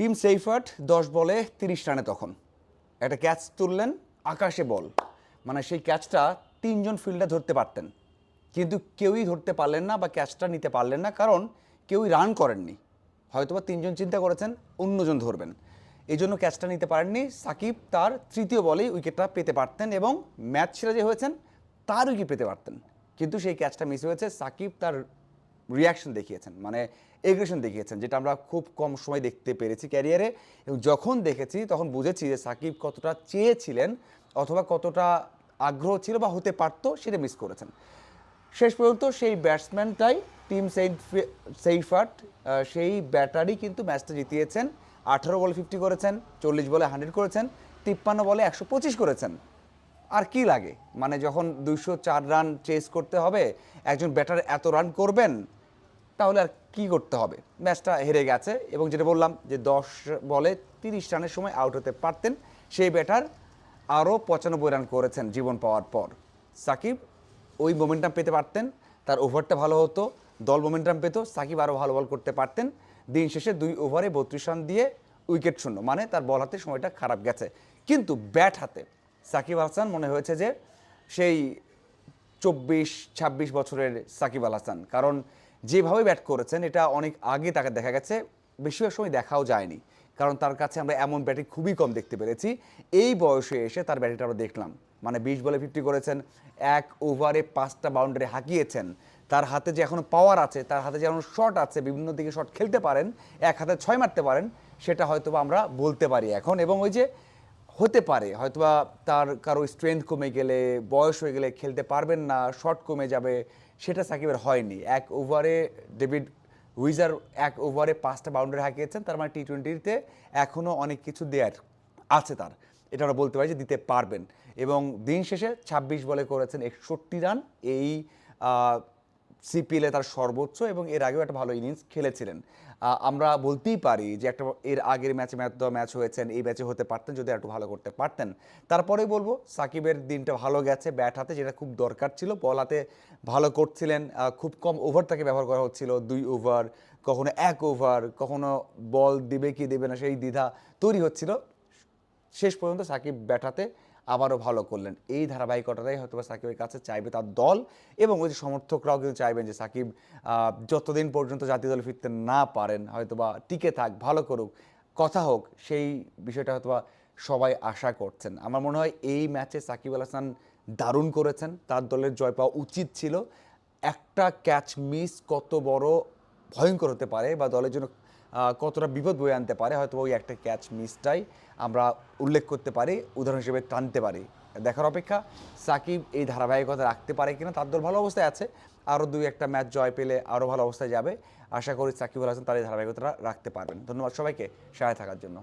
Team Seifert দশ বলে তিরিশ রানে তখন। একটা ক্যাচ তুললেন, আকাশে বল। মানে সেই ক্যাচটা তিনজন ফিল্ডার ধরতে পারতেন। কিন্তু কেউই ধরতে পারলেন না বা ক্যাচটা নিতে পারলেন না, কারণ কেউই রান করেননি। হয়তোবা তিনজন চিন্তা করেছেন, অন্যজন ধরবেন। এই জন্য ক্যাচটা নিতে পারেননি। সাকিব তার তৃতীয় বলেই উইকেটটা পেতে পারতেন এবং ম্যাচ ছেড়ে যে হয়েছেন, তার উইকেট পেতে পারতেন। কিন্তু সেই ক্যাচটা মিস হয়েছে। সাকিব তার রিয়াকশন দেখিয়েছেন মানে এগ্রেশন দেখিয়েছেন, যেটা আমরা খুব কম সময় দেখতে পেরেছি ক্যারিয়ারে এবং যখন দেখেছি, তখন বুঝেছি যে সাকিব কতটা চেয়েছিলেন অথবা কতটা আগ্রহ ছিল বা হতে পারতো, সেটা মিস করেছেন। শেষ পর্যন্ত সেই ব্যাটসম্যানটাই টিম সেইফ সেইফার্ট সেই ব্যাটারই কিন্তু ম্যাচটা জিতিয়েছেন। আঠারো বলে ফিফটি করেছেন, চল্লিশ বলে হান্ড্রেড করেছেন, তিপ্পান্ন বলে একশো পঁচিশ করেছেন। আর কি লাগে? মানে যখন দুইশো চার রান চেস করতে হবে, একজন ব্যাটার এত রান করবেন তাহলে আর কি করতে হবে? ম্যাচটা হেরে গেছে এবং যেটা বললাম যে দশ বলে তিরিশ রানের সময় আউট হতে পারতেন, সেই ব্যাটার আরও পঁচানব্বই রান করেছেন জীবন পাওয়ার পর। সাকিব ওই মোমেন্টাম পেতে পারতেন, তার ওভারটা ভালো হতো, দল মোমেন্টাম পেত, সাকিব আরও ভালো বল করতে পারতেন। দিন শেষে দুই ওভারে বত্রিশ রান দিয়ে উইকেট শূন্য মানে তার বল হাতে সময়টা খারাপ গেছে। কিন্তু ব্যাট হাতে সাকিব হাসান মনে হয়েছে যে সেই চব্বিশ, ছাব্বিশ বছরের সাকিব আল হাসান কারণ যেভাবে ব্যাট করেছেন, এটা অনেক আগে তাকে দেখা গেছে, বেশিরভাগ সময় দেখাও যায়নি। কারণ তার কাছে আমরা এমন ব্যাটিং খুবই কম দেখতে পেরেছি। এই বয়সে এসে তার ব্যাটিংটা আমরা দেখলাম। মানে বিশ বলে ফিফটি করেছেন, এক ওভারে পাঁচটা বাউন্ডারি হাঁকিয়েছেন। তার হাতে যে এখনও পাওয়ার আছে, তার হাতে যে শট আছে, বিভিন্ন দিকে শট খেলতে পারেন, এক হাতে ছয় মারতে পারেন, সেটা হয়তো আমরা বলতে পারি এখন। এবং ওই যে হতে পারে, হয়তোবা তার কারও স্ট্রেংথ কমে গেলে, বয়স হয়ে গেলে খেলতে পারবেন না শট কমে যাবে, সেটা সাকিবের হয়নি। এক ওভারে ডেভিড উইজার এক ওভারে পাঁচটা বাউন্ডারি হাঁকিয়েছেন, তার মানে টি টোয়েন্টিতে এখনও অনেক কিছু দেয়ার আছে তার। এটা আমরা বলতে পারি যে দিতে পারবেন। এবং দিন শেষে ছাব্বিশ বলে করেছেন একষট্টি রান, এই সিপিএলে তার সর্বোচ্চ এবং এর আগেও একটা ভালো ইনিংস খেলেছিলেন। আমরা বলতেই পারি যে একটা এর আগের ম্যাচে ম্যাচ ম্যাচ হয়েছেন, এই ম্যাচে হতে পারতেন যদি একটু ভালো করতে পারতেন। তারপরেই বলব, সাকিবের দিনটা ভালো গেছে ব্যাট হাতে যেটা খুব দরকার ছিল বল হাতে ভালো করছিলেন। খুব কম ওভার তাকে ব্যবহার করা হচ্ছিল, দুই ওভার কখনো এক ওভার কখনো বল দিবে কি দেবে না সেই দ্বিধা তৈরি হচ্ছিল। শেষ পর্যন্ত সাকিব ব্যাটাতে আবারও ভালো করলেন। এই ধারাবাহিকতাটাই হয়তো সাকিবের কাছে চাইবে তার দল এবং ওই সমর্থকরাও কিন্তু চাইবেন যে সাকিব যতদিন পর্যন্ত জাতীয় দলে ফিরতে না পারেন হয়তো বা টিকে থাক, ভালো করুক, কথা হোক, সেই বিষয়টা হয়তো বা সবাই আশা করছেন। আমার মনে হয় এই ম্যাচে সাকিব আল হাসান দারুণ করেছেন। তার দলের জয় পাওয়া উচিত ছিল। একটা ক্যাচ মিস কত বড় ভয়ঙ্কর হতে পারে বা দলের জন্য কতটা বিপদ বয়ে আনতে পারে, হয়তো ওই একটা ক্যাচ মিসটাই আমরা উল্লেখ করতে পারি, উদাহরণ হিসেবে টানতে পারি। দেখার অপেক্ষা, সাকিব এই ধারাবাহিকতা রাখতে পারে কিনা, তার দল ভালো অবস্থায় আছে, আরও দুই একটা ম্যাচ জয় পেলে আরও ভালো অবস্থায় যাবে। আশা করি সাকিব আল হাসান তার এই ধারাবাহিকতা রাখতে পারবেন। ধন্যবাদ সবাইকে সহায় থাকার জন্য।